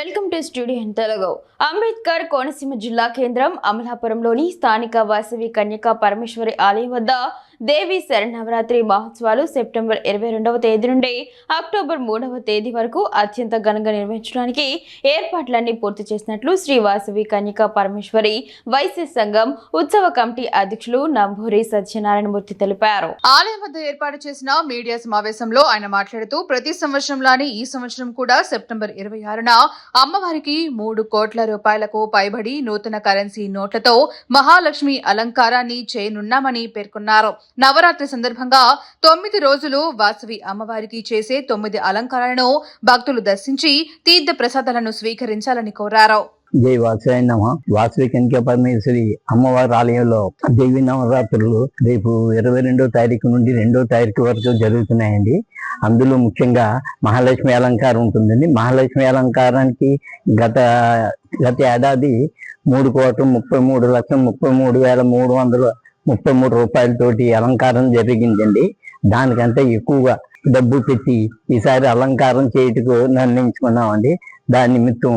Welcome to studio Telugu. Ambedkar Konaseema జిల్లా కేంద్రం అమలాపురంలోని స్థానిక వాసవి కన్యకా పరమేశ్వరి ఆలయం వద్ద దేవి శరణవరాత్రి మహోత్సవాలు సెప్టెంబర్ ఇరవై రెండవ తేదీ నుండి అక్టోబర్ మూడవ తేదీ వరకు అత్యంత ఘనంగా నిర్వహించడానికి ఏర్పాట్లన్నీ పూర్తి చేసినట్లు శ్రీ వాసవి కన్యకా పరమేశ్వరి వైశ్య సంఘం ఉత్సవ కమిటీ అధ్యక్షులు నంబూరి సత్యనారాయణమూర్తి తెలిపారు. ఆలయం వద్ద ఏర్పాటు చేసిన మీడియా సమావేశంలో ఆయన మాట్లాడుతూ ప్రతి సంవత్సరంలానే ఈ సంవత్సరం కూడా సెప్టెంబర్ ఇరవై ఆరున అమ్మవారికి మూడు కోట్ల రూపాయలకు పైబడి నూతన కరెన్సీ నోట్లతో మహాలక్ష్మి అలంకారాన్ని చేయనున్నామని పేర్కొన్నారు. నవరాత్రి సందర్భంగా తొమ్మిది రోజులు వాసవి అమ్మవారికి చేసే తొమ్మిది అలంకారాలను భక్తులు దర్శించి తీర్థ ప్రసాదాలను స్వీకరించాలని కోరారు. జై వాసవి నమ వాసవి కనిక పరమేశ్వరి అమ్మవారి ఆలయంలో దేవి నవరాత్రులు రేపు ఇరవై రెండో తారీఖు నుండి రెండో తారీఖు వరకు జరుగుతున్నాయండి. అందులో ముఖ్యంగా మహాలక్ష్మి అలంకారం ఉంటుందండి. మహాలక్ష్మి అలంకారానికి గత గత ఏడాది మూడు కోట్ల ముప్పై మూడు లక్షల ముప్పై మూడు వేల మూడు వందల ముప్పై మూడు రూపాయలతోటి అలంకారం జరిగిందండి. దానికంటే ఎక్కువగా డబ్బు పెట్టి ఈసారి అలంకారం చేయుటకు నిర్ణయించుకున్నామండి. దాని నిమిత్తం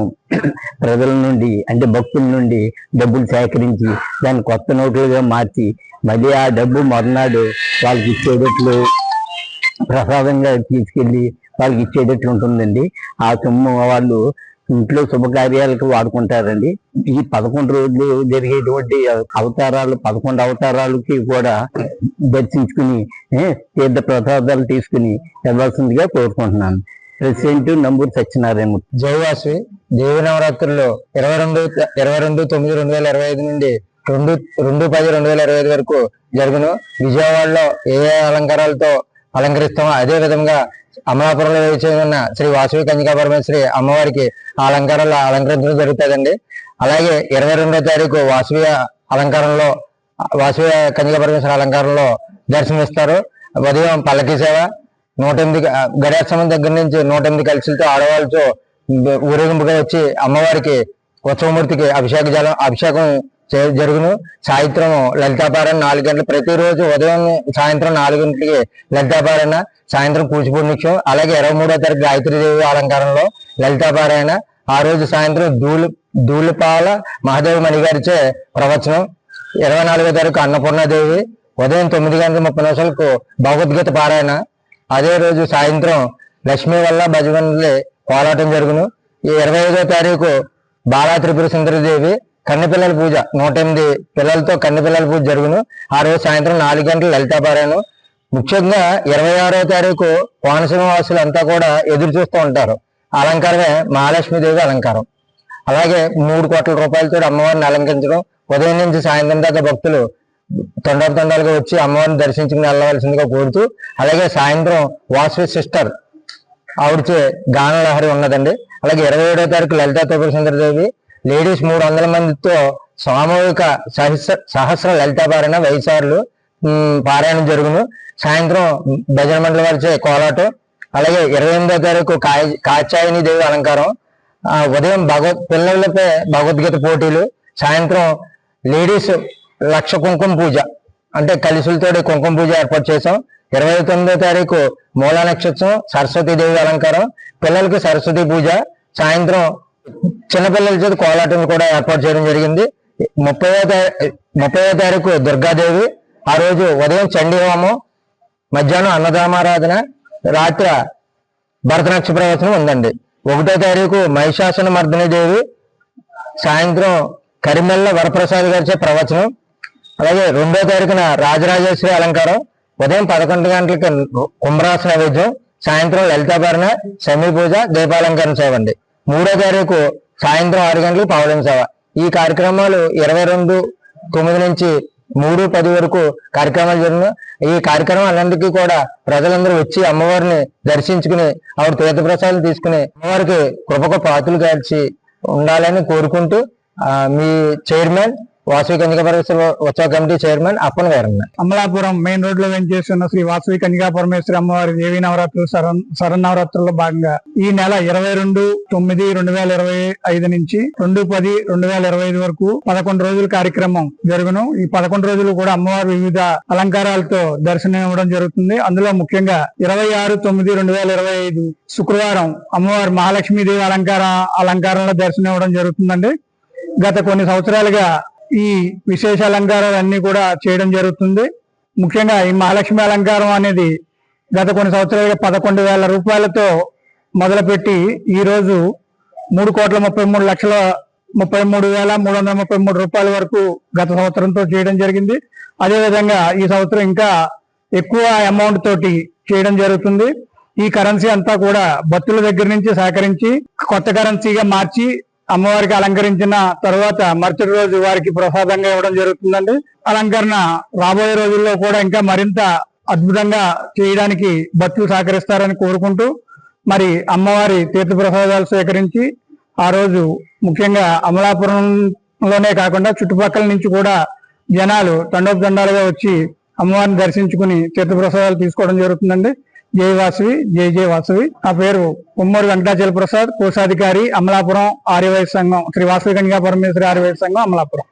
ప్రజల నుండి అంటే భక్తుల నుండి డబ్బులు సేకరించి దాన్ని కొత్త నోట్లుగా మార్చి మళ్ళీ ఆ డబ్బు మరునాడు వాళ్ళకి ఇచ్చేటట్లు ప్రసాదంగా తీసుకెళ్ళి వాళ్ళకి ఇచ్చేటట్లు ఉంటుందండి. ఆ సొమ్ము వాళ్ళు ఇంట్లో శుభకార్యాలకు వాడుకుంటారండి. ఈ పదకొండు రోజులు జరిగేటువంటి అవతారాలు పదకొండు అవతారాలకి కూడా దర్శించుకుని తీర్థ ప్రసాదాలు తీసుకుని వెళ్ళాల్సిందిగా కోరుకుంటున్నాను. ప్రెసిడెంట్ నంబూరు సత్యనారాయణ జయవాసవి దేవి నవరాత్రుల్లో ఇరవై రెండు ఇరవై రెండు తొమ్మిది రెండు వేల ఇరవై ఐదు నుండి రెండు రెండు పది రెండు వేల ఇరవై ఐదు వరకు జరుగును. విజయవాడలో ఏ అలంకారాలతో అలంకరిస్తాము అదే విధంగా అమలాపురంలో వేచి ఉన్న శ్రీ వాసవి కన్యకా పరమేశ్వరి అమ్మవారికి ఆ అలంకారాలు అలంకరించడం జరుగుతుందండి. అలాగే ఇరవై రెండో తారీఖు వాసవి అలంకారంలో వాసవి కన్యకా పరమేశ్వరి అలంకారంలో దర్శనమిస్తారు ఉదయం పల్లకి సేవ నూట ఎనిమిది గడియాత్సవం దగ్గర నుంచి నూట ఎనిమిది కలిసిలతో ఆడవాళ్ళతో ఊరేగింపుగా వచ్చి అమ్మవారికి ఉత్సవమూర్తికి అభిషేక జలం అభిషేకం జరుగును. సాయంత్రం లలితాపారాయణ నాలుగు గంటలు ప్రతిరోజు ఉదయం సాయంత్రం నాలుగు గంటలకి లలితాపారాయణ సాయంత్రం కూచిపూడి నిత్యం అలాగే ఇరవై మూడో తారీఖు గాయత్రీదేవి అలంకారంలో లలితాపారాయణ ఆ రోజు సాయంత్రం ధూళి ధూళిపాల మహాదేవి మణిగారిచే ప్రవచనం ఇరవై నాలుగో తారీఖు అన్నపూర్ణాదేవి ఉదయం తొమ్మిది గంటల ముప్పై నిమిషాలకు భగవద్గీత పారాయణ అదే రోజు సాయంత్రం లక్ష్మీ వల్ల భజవన్లే పోరాటం జరుగును. ఈ ఇరవై ఐదో తారీఖు బాలా త్రిపుర సుందరదేవి కన్నెపిల్లల పూజ. నూట ఎనిమిది పిల్లలతో కన్నెపిల్లల పూజ జరుగును. ఆ రోజు సాయంత్రం నాలుగు గంటలు లలితాపారాయణం ముఖ్యంగా ఇరవై ఆరో తారీఖు కోనసీమ వాసులు అంతా కూడా ఎదురు చూస్తూ ఉంటారు. అలంకారమే మహాలక్ష్మీదేవి అలంకారం. అలాగే మూడు కోట్ల రూపాయలతో అమ్మవారిని అలంకరించడం. ఉదయం నుంచి సాయంత్రం దాకా భక్తులు తొండలు తొండలుగా వచ్చి అమ్మవారిని దర్శించుకుని వెళ్ళవలసిందిగా కోరుతూ అలాగే సాయంత్రం వాసవి సిస్టర్ ఆవిడచే గానలహరి ఉన్నదండి. అలాగే ఇరవై ఏడో తారీఖు లలితా త్రిపుర సుందరదేవి లేడీస్ మూడు వందల మందితో సామూహిక సహస్ర సహస్ర లలితా వైసార్లు వైశారులు పారాయణం జరుగును. సాయంత్రం భజన మండలి వారిచే కోలాటం. అలాగే ఇరవై ఎనిమిదో తారీఖు కాయ కాచాయని దేవి అలంకారం. ఆ, ఉదయం భగవత్ పిల్లలపై భగవద్గీత పోటీలు. సాయంత్రం లేడీస్ లక్ష కుంకుమ పూజ. అంటే కలిసులతో కుంకుమ పూజ ఏర్పాటు చేసాం ఇరవై తొమ్మిదో తారీఖు మూలా నక్షత్రం సరస్వతి దేవి అలంకారం. పిల్లలకి సరస్వతి పూజ. సాయంత్రం చిన్నపిల్లల చేత కోలాటం కూడా ఏర్పాటు చేయడం జరిగింది. ముప్పై ముప్పైవ తారీఖు దుర్గాదేవి ఆ రోజు ఉదయం చండీ హోమం మధ్యాహ్నం అన్నదామారాధన రాత్రి భరతనక్ష ప్రవచనం ఉందండి. ఒకటో తారీఖు మహిషాసన మర్దిని దేవి సాయంత్రం కరిమెల్ల వరప్రసాద్ గారిచే ప్రవచనం అలాగే రెండో తారీఖున రాజరాజేశ్వరి అలంకారం ఉదయం పదకొండు గంటలకి కుంభరాస నైవేద్యం సాయంత్రం లలితాభరణ సమీ పూజ దీపాలంకరణ సేవ అండి మూడో తారీఖు సాయంత్రం ఆరు గంటలకు పౌడం సేవ. ఈ కార్యక్రమాలు ఇరవై రెండు తొమ్మిది నుంచి మూడు పది వరకు కార్యక్రమాలు జరిగిన ఈ కార్యక్రమాలన్నిటికీ కూడా ప్రజలందరూ వచ్చి అమ్మవారిని దర్శించుకుని ఆవిడ తీర్థప్రసాదం తీసుకుని అమ్మవారికి కృపకు పాతులు కాల్చి ఉండాలని కోరుకుంటూ మీ చైర్మన్ వాసవి కన్యకాపరమేశ్వర ఉత్సవ committee chairman Appan Veeranna Amalapuram main రోడ్లో వెంచేస్తున్న శ్రీ వాసవి కన్యకాపరమేశ్వరి అమ్మవారి దేవీ నవరాత్రులు శరణ్ శరన్నవరాత్రుల్లో భాగంగా ఈ నెల ఇరవై రెండు తొమ్మిది రెండు వేల ఇరవై ఐదు నుంచి రెండు పది రెండు వేల ఇరవై ఐదు వరకు పదకొండు రోజుల కార్యక్రమం జరుగును. ఈ పదకొండు రోజులు కూడా అమ్మవారి వివిధ అలంకారాలతో దర్శనం ఇవ్వడం జరుగుతుంది. అందులో ముఖ్యంగా ఇరవై ఆరు తొమ్మిది రెండు వేల ఇరవై ఐదు శుక్రవారం అమ్మవారి మహాలక్ష్మీదేవి అలంకార అలంకారంలో దర్శనం ఇవ్వడం జరుగుతుందండి. గత కొన్ని సంవత్సరాలుగా ఈ విశేష అలంకారాలు అన్ని కూడా చేయడం జరుగుతుంది. ముఖ్యంగా ఈ మహాలక్ష్మి అలంకారం అనేది గత కొన్ని సంవత్సరాలుగా పదకొండు వేల రూపాయలతో మొదలుపెట్టి ఈ రోజు మూడు కోట్ల ముప్పై మూడు లక్షల ముప్పై మూడు వేల మూడు వందల ముప్పై మూడు రూపాయల వరకు గత సంవత్సరంతో చేయడం జరిగింది. అదేవిధంగా ఈ సంవత్సరం ఇంకా ఎక్కువ అమౌంట్ తోటి చేయడం జరుగుతుంది. ఈ కరెన్సీ అంతా కూడా భక్తుల దగ్గర నుంచి సేకరించి కొత్త కరెన్సీగా మార్చి అమ్మవారికి అలంకరించిన తర్వాత మరుసటి రోజు వారికి ప్రసాదంగా ఇవ్వడం జరుగుతుందండి. అలంకరణ రాబోయే రోజుల్లో కూడా ఇంకా మరింత అద్భుతంగా చేయడానికి భక్తులు సహకరిస్తారని కోరుకుంటూ మరి అమ్మవారి తీర్థ ప్రసాదాలు స్వీకరించి ఆ రోజు ముఖ్యంగా అమలాపురంలోనే కాకుండా చుట్టుపక్కల నుంచి కూడా జనాలు తండోపదండాలుగా వచ్చి అమ్మవారిని దర్శించుకుని తీర్థ ప్రసాదాలు తీసుకోవడం జరుగుతుందండి. జై వాసవి జై జై వాసవి. నా పేరు ఉమ్మూరు వెంకటాచల ప్రసాద్ కోశాధికారి అమలాపురం ఆర్యవైశ్య సంఘం శ్రీ వాసవి కన్యా పరమేశ్వరి ఆర్యవైశ్య సంఘం అమలాపురం.